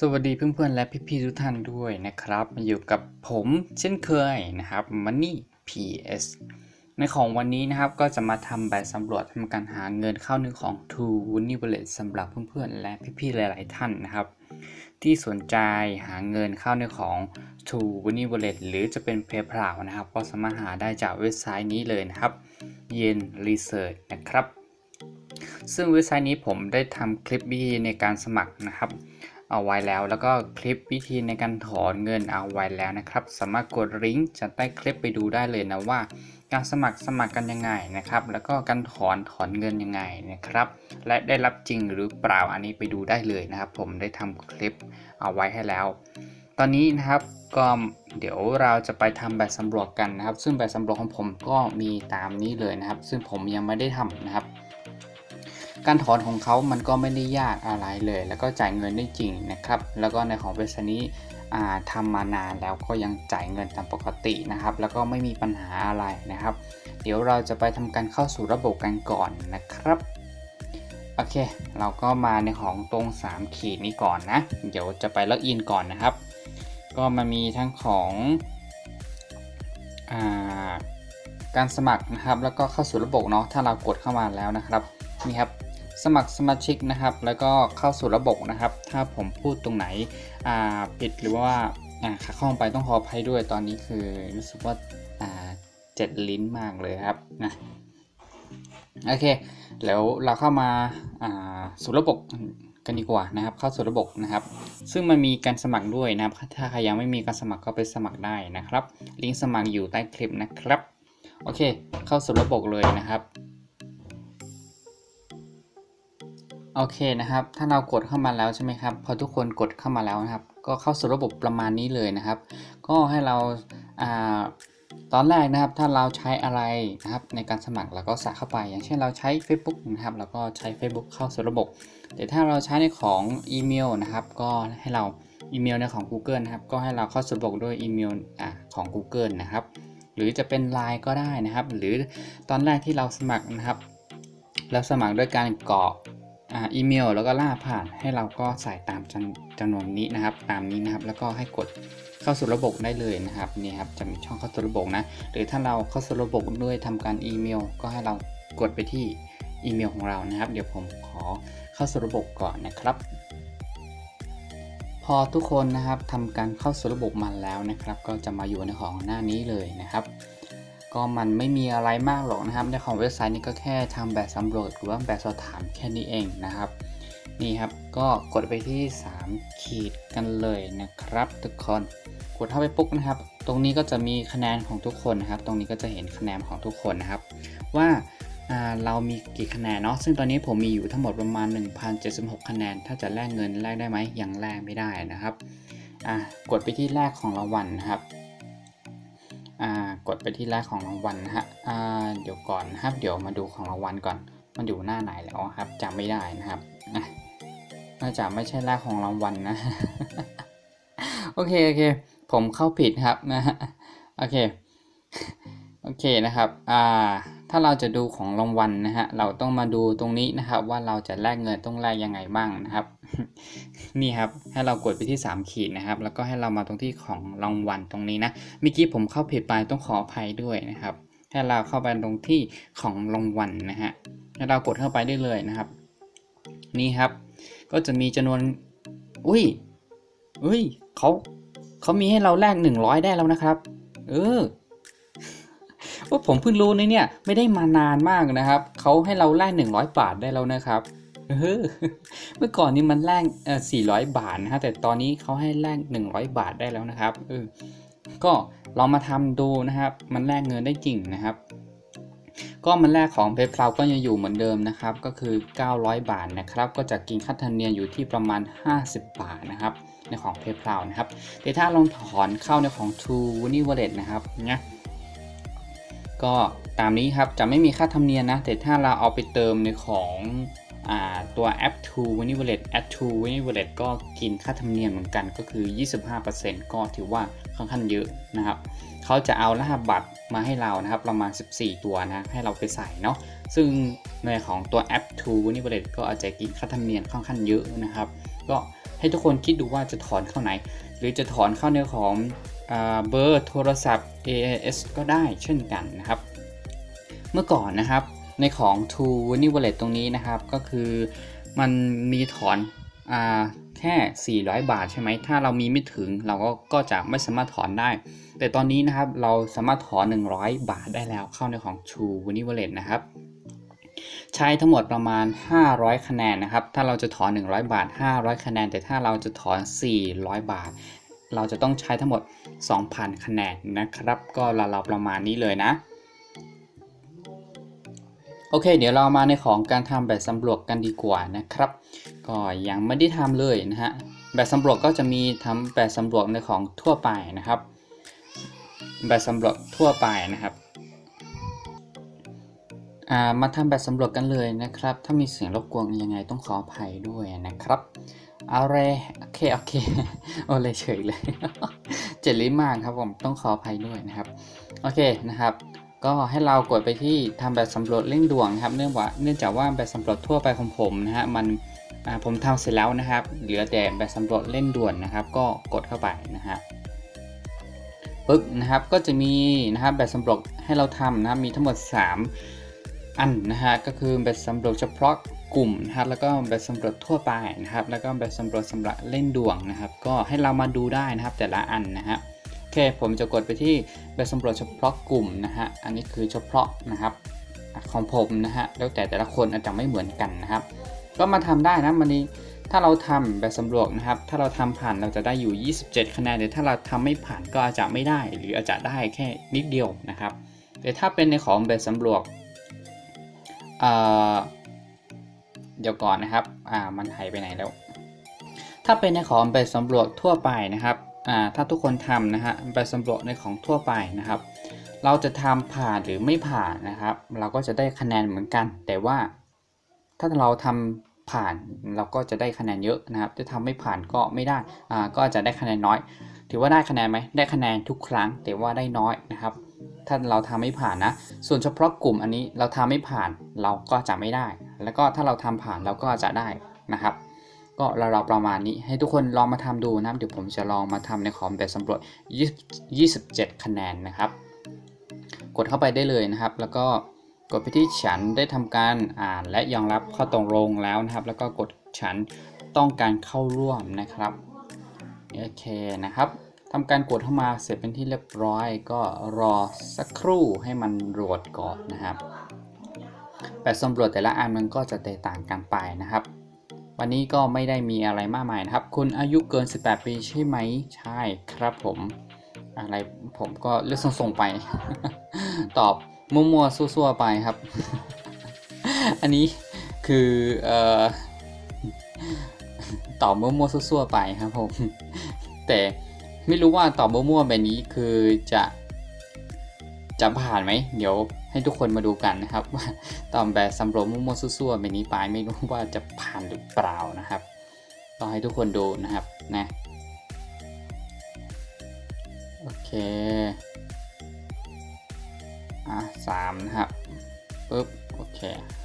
สวัสดีเพื่อนๆและพี่ๆทุกท่านด้วยนะครับมาอยู่กับผมเช่นเคยนะครับ Money PS ในของวันนี้นะครับก็จะมาทำแบบสำรวจทำการหาเงินเข้าหนึ่งของ True w o n y Wallet สำหรับเพื่อนๆและพี่ๆหลายๆท่านนะครับ ที่สนใจหาเงินเข้าในของ True w o n y Wallet หรือจะเป็น PayPal นะครับ ก็สามารถหาได้จากเว็บไซต์นี้เลยนะครับ Yen Research นะครับ ซึ่งเว็บไซต์นี้ผมได้ทำคลิปวิธีในการสมัครนะครับ เอาไว้แล้ว แล้วก็คลิปวิธีในการถอนเงินเอาไว้แล้วนะครับ สามารถกดลิงก์จากใต้คลิปไปดูได้เลยนะว่า การสมัครสมัครกันยังไงนะครับ แล้วก็การถอนถอนเงินยังไงนะครับ และได้รับจริงหรือเปล่าอันนี้ไปดูได้เลยนะครับ ผมได้ทำคลิปเอาไว้ให้แล้ว ตอนนี้นะครับก็เดี๋ยวเราจะไปทำแบบสำรวจกันนะครับ ซึ่งแบบสำรวจของผมก็มีตามนี้เลยนะครับ ซึ่งผมยังไม่ได้ทำนะครับ การถอนของเขามันก็ไม่ได้ยากอะไรเลย แล้วก็จ่ายเงินได้จริงนะครับ แล้วก็ในของบริษัทนี้ทำมานานแล้วก็ยังจ่ายเงินตามปกตินะครับ แล้วก็ไม่มีปัญหาอะไรนะครับ เดี๋ยวเราจะไปทำการเข้าสู่ระบบกันก่อนนะครับโอเค เราก็มาในของตรง 3 ขีดนี้ก่อนนะ เดี๋ยวจะไปล็อกอินก่อนนะครับ ก็มันมีทั้งของอาการสมัครนะครับ แล้วก็เข้าสู่ระบบเนาะถ้าเรากดเข้ามาแล้วนะครับนี่ครับ สมัครสมาชิกนะครับ แล้วก็เข้าสู่ระบบนะครับ ถ้าผมพูดตรงไหนผิดหรือว่าขาเข้าไปต้องขออภัยด้วยตอนนี้คือรู้สึกว่าเจ็ดลิ้นมากเลยครับนะโอเคแล้วเราเข้ามาสู่ระบบกันดีกว่านะครับ เข้าสู่ระบบนะครับ ซึ่งมันมีการสมัครด้วยนะครับ ถ้าใครยังไม่มีการสมัครก็ไปสมัครได้นะครับ ลิงก์สมัครอยู่ใต้คลิปนะครับโอเค เข้าสู่ระบบเลยนะครับ โอเคนะครับ ถ้าเรากดเข้ามาแล้วใช่ไหมครับ พอทุกคนกดเข้ามาแล้วนะครับ ก็เข้าสู่ระบบประมาณนี้เลยนะครับ ก็ให้เราอาตอนแรกนะครับ ถ้าเราใช้อะไรนะครับในการสมัครเราก็ใส่เข้าไป อย่างเช่นเราใช้ Facebook นะครับเราก็ใช้ Facebook เข้าสู่ระบบ แต่ถ้าเราใช้ในของอีเมลนะครับ ก็ให้เราอีเมลในของ Google นะครับ ก็ให้เราเข้าสู่ระบบด้วยอีเมลอของ Google นะครับ หรือจะเป็น Line ก็ได้นะครับ หรือตอนแรกที่เราสมัครนะครับ เราสมัครด้วยการกรอก อีเมลแล้วก็ล่าผ่านให้เราก็ใส่ตามจำนวนนี้นะครับ ตามนี้นะครับ แล้วก็ให้กดเข้าสู่ระบบได้เลยนะครับนี่ครับจะมีช่องเข้าสู่ระบบนะหรือถ้าเราเข้าสู่ระบบด้วยทำการอีเมล ก็ให้เรากดไปที่อีเมลของเรานะครับ เดี๋ยวผมขอเข้าสู่ระบบก่อนนะครับ พอทุกคนนะครับทำการเข้าสู่ระบบมาแล้วนะครับ ก็จะมาอยู่ในของหน้านี้เลยนะครับ ก็มันไม่มีอะไรมากหรอกนะครับ ในของเว็บไซต์นี้ก็แค่ทำแบบสำรวจหรือว่าแบบสอบถามแค่นี้เองนะครับ นี่ครับก็กดไปที่ 3 ขีดกันเลยนะครับ ทุกคนกดเข้าไปปุ๊บนะครับ ตรงนี้ก็จะมีคะแนนของทุกคนนะครับ ตรงนี้ก็จะเห็นคะแนนของทุกคนนะครับ ว่าเรามีกี่คะแนนเนาะซึ่งตอนนี้ผมมีอยู่ทั้งหมดประมาณ 1,076 คะแนน ถ้าจะแลกเงินแลกได้ไหมยังแลกไม่ได้นะครับกดไปที่แรกของรางวัลนะครับ กดไปที่แรกของรางวัลนะฮะเดี๋ยวก่อนนะครับเดี๋ยวมาดูของรางวัลก่อน มันอยู่หน้าไหนแล้วครับจำไม่ได้นะครับน่าจะไม่ใช่แรกของรางวัลนะโอเคโอเคผมเข้าผิดครับนะฮะโอเคโอเคนะครับอ่า ถ้าเราจะดูของรางวัลนะฮะ เราต้องมาดูตรงนี้นะครับ ว่าเราจะแลกเงินต้องแลกยังไงบ้างนะครับ นี่ครับ ให้เรากดไปที่ 3 ขีดนะครับ แล้วก็ให้เรามาตรงที่ของรางวัลตรงนี้นะ เมื่อกี้ผมเข้าผิดไปต้องขออภัยด้วยนะครับ ให้เราเข้าไปตรงที่ของรางวัลนะฮะ ให้เรากดเข้าไปได้เลยนะครับ นี่ครับ ก็จะมีจำนวน อุ้ยอุ้ยเขาเขามีให้เราแลก100 ได้แล้วนะครับ เออ ว่าผมเพิ่งรู้นะเนี่ยไม่ได้มานานมากนะครับเขาให้เราแลก100 บาทได้แล้วนะครับเมื่อก่อนนี้มันแลกเอ่อ400บาทนะฮะแต่ตอนนี้เขาให้แลก100 บาทได้แล้วนะครับเออก็ลองมาทำดูนะครับ มันแลกเงินได้จริงนะครับ ก็มันแลกของเพย์เพลาก็ยังอยู่เหมือนเดิมนะครับ ก็คือ 900 บาทนะครับ ก็จะกินค่าธรรมเนียมอยู่ที่ประมาณ 50 บาทนะครับในของเพย์เพลานะครับ แต่ถ้าลองถอนเข้าในของ True w o n y Wallet นะครับนะ ก็ตามนี้ครับจะไม่มีค่าธรรมเนียมนะ แต่ถ้าเราเอาไปเติมในของอตัวแอป To w i n y Wallet Add To w i n y Wallet ก็กินค่าธรรมเนียมเหมือนกันก็คือ 25%ก็ถือว่าค่อนข้างเยอะนะครับ เขาจะเอารหัสบัตรมาให้เรานะครับประมาณ 14 ตัวนะ ให้เราไปใส่เนาะซึ่งในของตัวแอป To w i n y Wallet ก็อาจจะกินค่าธรรมเนียมค่อนข้างเยอะนะครับ ก็ให้ทุกคนคิดดูว่าจะถอนเข้าไหน หรือจะถอนเข้าในของ เบอร์โทรศัพท์ AIS ก็ได้เช่นกันนะครับ เมื่อก่อนนะครับในของ t o w n i Wallet ตรงนี้นะครับ ก็คือมันมีถอนอแค่ 400 บาทใช่ไหม ถ้าเรามีไม่ถึงเราก็ก็จะไม่สามารถถอนได้ แต่ตอนนี้นะครับเราสามารถถอน 100 บาทได้แล้วเข้าในของ t o w n i Wallet นะครับ ใช้ทั้งหมดประมาณ 500 คะแนนนะครับ ถ้าเราจะถอน 100 บาท 500 คะแนน แต่ถ้าเราจะถอน 400 บาท เราจะต้องใช้ทั้งหมด 2,000 คะแนนนะครับ ก็ราวๆประมาณนี้เลยนะ โอเค เดี๋ยวเรามาในของการทำแบบสำรวจกันดีกว่านะครับ ก็ยังไม่ได้ทำเลยนะฮะ แบบสำรวจก็จะมีทำแบบสำรวจในของทั่วไปนะครับ แบบสำรวจทั่วไปนะครับอ่ามาทำแบบสำรวจกันเลยนะครับ ถ้ามีเสียงรบกวนยังไงต้องขออภัยด้วยนะครับ เอาเลยโอเคโอเคโอเลเฉยเลยเจ็ดลิมากครับผมต้องขออภัยด้วยนะครับ โอเคนะครับ ก็ให้เรากดไปที่ทำแบบสำรวจเร่งด่วนนะครับ เนื่องว่าเนื่องจากว่าแบบสำรวจทั่วไปของผมนะฮะมันผมทำเสร็จแล้วนะครับ เหลือแต่แบบสำรวจเร่งด่วนนะครับ ก็กดเข้าไปนะฮะปึ๊บนะครับก็จะมีนะครับแบบสำรวจให้เราทำนะครับมีทั้งหมด 3 อันนะฮะก็คือแบบสำรวจเฉพาะ กลุ่มนะครับแล้วก็แบบสำรวจทั่วไปนะครับ แล้วก็แบบสำรวจสำหรับเล่นดวงนะครับ ก็ให้เรามาดูได้นะครับแต่ละอันนะฮะโอเคผมจะกดไปที่แบบสำรวจเฉพาะกลุ่มนะฮะอันนี้คือเฉพาะนะครับของผมนะฮะแล้วแต่แต่ละคนอาจจะไม่เหมือนกันนะครับ ก็มาทำได้นะมันนี้ถ้าเราทำแบบสำรวจนะครับ ถ้าเราทำผ่านเราจะได้อยู่ 27 คะแนนแต่ถ้าเราทำไม่ผ่านก็อาจจะไม่ได้ หรืออาจจะได้แค่นิดเดียวนะครับ แต่ถ้าเป็นในของแบบสำรวจเอ่อ เดี๋ยวก่อนนะครับ อ่า มันหายไปไหนแล้ว ถ้าเป็นในของแบบสำรวจทั่วไปนะครับ อ่า ถ้าทุกคนทำนะฮะแบบสำรวจในของทั่วไปนะครับ เราจะทำผ่านหรือไม่ผ่านนะครับ เราก็จะได้คะแนนเหมือนกัน แต่ว่า ถ้าเราทำผ่านเราก็จะได้คะแนนเยอะนะครับถ้าทำไม่ผ่านก็ไม่ได้ อ่า ก็จะได้คะแนนน้อย ถือว่าได้คะแนนไหมได้คะแนนทุกครั้ง แต่ว่าได้น้อยนะครับ ถ้าเราทำไม่ผ่านนะ ส่วนเฉพาะกลุ่มอันนี้เราทำไม่ผ่านเราก็จะไม่ได้ แล้วก็ถ้าเราทำผ่านเราก็จะได้นะครับ ก็เราประมาณนี้ให้ทุกคนลองมาทำดูนะครับเดี๋ยวผมจะลองมาทำในคอมแบบสำรวจ 27 คะแนนนะครับ กดเข้าไปได้เลยนะครับ แล้วก็กดไปที่ฉันได้ทำการอ่านและยอมรับข้อตกลงแล้วนะครับ แล้วก็กดฉันต้องการเข้าร่วมนะครับโอเคนะครับ ทำการกดเข้ามาเสร็จเป็นที่เรียบร้อย ก็รอสักครู่ให้มันโหลดก่อนนะครับแบบสำรวจแต่ละอันมันก็จะแตกต่างกันไปนะครับ วันนี้ก็ไม่ได้มีอะไรมากมายนะครับ คุณอายุเกิน 18 ปีใช่ไหมใช่ครับผม อะไรผมก็เลือกส่งไป ตอบมั่วๆซั่วๆไปครับ อันนี้คือเอ่อตอบมั่วๆซั่วๆไปครับผม แต่ ไม่รู้ว่าตอบมั่วๆแบบนี้คือจะจะผ่านไหม เดี๋ยวให้ทุกคนมาดูกันนะครับว่าตอบแบบสำรวจมั่วๆซั่วๆแบบนี้ไปไม่รู้ว่าจะผ่านหรือเปล่านะครับต้องให้ทุกคนดูนะครับนะโอเคอะสามนะครับปุ๊บโอเค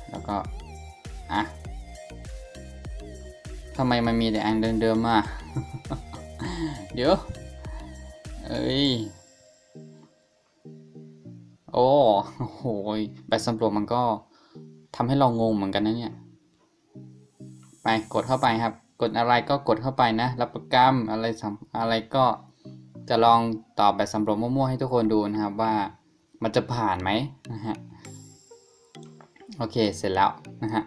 แล้วก็อะทำไมมันมีแต่อันเดิมๆมา เดี๋ยว เอ้ย โอ้โหยแบบสำรวจมันก็ทำให้เรางงเหมือนกันนะเนี่ย ไปกดเข้าไปครับ กดอะไรก็กดเข้าไปนะ รับประกรรมอะไรสำอะไรก็จะลองตอบแบบสำรวจมั่วๆให้ทุกคนดูนะครับว่ามันจะผ่านไหมนะฮะ โอเคเสร็จแล้วนะฮะ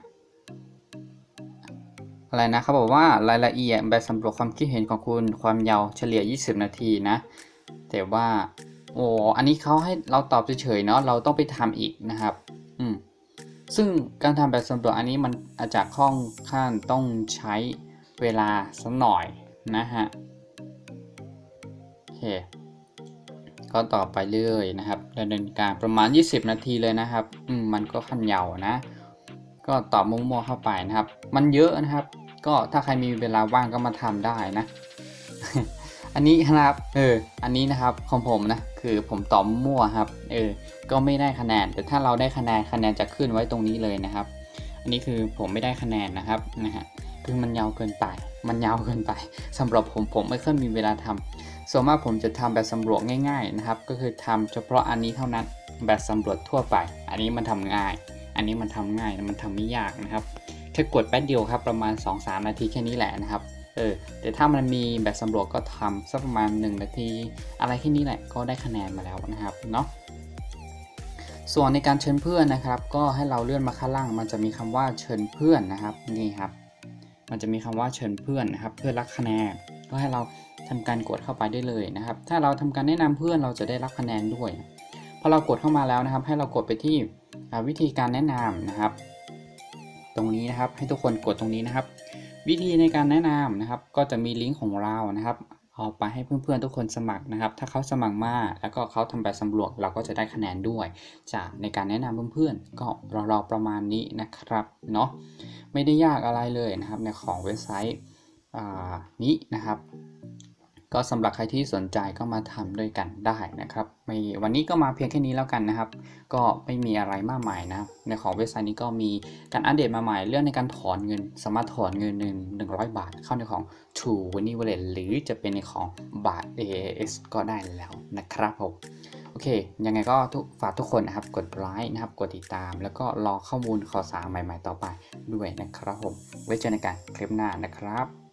อะไรนะเขาบอกว่ารายละเอียดแบบสำรวจความคิดเห็นของคุณความยาวเฉลี่ย 20 นาทีนะ แต่ว่าโอ้อันนี้เขาให้เราตอบเฉยๆเนาะเราต้องไปทำอีกนะครับ อืมซึ่งการทำแบบสำรวจอันนี้มันอาจจะค่อนข้างต้องใช้เวลาสักหน่อยนะฮะโอเคก็ต่อไปเรื่อยนะครับดำเนินการประมาณ 20 นาทีเลยนะครับอืมมันก็ขั้นยาวนะ ก็ตอบมั่วๆเข้าไปนะครับ มันเยอะนะครับ ก็ถ้าใครมีเวลาว่างก็มาทำได้นะ อันนี้นะครับ เออ อันนี้นะครับของผมนะ คือผมตอบมั่วครับ เออ ก็ไม่ได้คะแนน แต่ถ้าเราได้คะแนนคะแนนจะขึ้นไว้ตรงนี้เลยนะครับ อันนี้คือผมไม่ได้คะแนนนะครับนะฮะ คือมันยาวเกินไป มันยาวเกินไปสำหรับผมผมไม่ค่อยมีเวลาทำส่วนมากผมจะทำแบบสำรวจง่าย ๆนะครับ ก็คือทำเฉพาะอันนี้เท่านั้น แบบสำรวจทั่วไป อันนี้มันทำง่าย อันนี้มันทำง่าย มันทำไม่ยากนะครับแค่กดแป๊บเดียวครับ ประมาณ 2-3 นาทีแค่นี้แหละนะครับ เออแต่ถ้ามันมีแบบสำรวจก็ทำสักประมาณ 1 นาที อะไรแค่นี้แหละก็ได้คะแนนมาแล้วนะครับเนาะส่วนในการเชิญเพื่อนนะครับ ก็ให้เราเลื่อนมาข้างล่าง มันจะมีคำว่าเชิญเพื่อนนะครับนี่ครับ มันจะมีคำว่าเชิญเพื่อนนะครับ เพื่อรับคะแนนก็ให้เราทำการกดเข้าไปได้เลยนะครับ ถ้าเราทำการแนะนำเพื่อนเราจะได้รับคะแนนด้วยพอเรากดเข้ามาแล้วนะครับ ให้เรากดไปที่วิธีการแนะนำนะครับ ตรงนี้นะครับให้ทุกคนกดตรงนี้นะครับ วิธีในการแนะนำนะครับ ก็จะมีลิงก์ของเรานะครับเอาไปให้เพื่อนๆทุกคนสมัครนะครับ ถ้าเขาสมัครมาแล้วก็เขาทำแบบสำรวจเราก็จะได้คะแนนด้วย จากในการแนะนำเพื่อนๆก็รอๆประมาณนี้นะครับเนาะไม่ได้ยากอะไรเลยนะครับในของเว็บไซต์นี้นะครับ ก็สำหรับใครที่สนใจก็มาทำด้วยกันได้นะครับไม่วันนี้ก็มาเพียงแค่นี้แล้วกันนะครับ ก็ไม่มีอะไรมากมายนะในของเว็บไซต์นี้ก็มีการอัปเดตมาใหม่เรื่องในการถอนเงิน สามารถถอนเงินหนึ่งหนึ่งร้อยบาท เข้าในของ True w a n y Wallet หรือจะเป็นในของบาท AAS ก็ได้แล้วนะครับผมโอเค ยังไงก็ทุกฝากทุกคนนะครับ กดไลค์นะครับ กดติดตาม แล้วก็รอข้อมูลข่าวสารใหม่ ๆ ต่อไปด้วยนะครับผม ไว้เจอกันในคลิปหน้านะครับ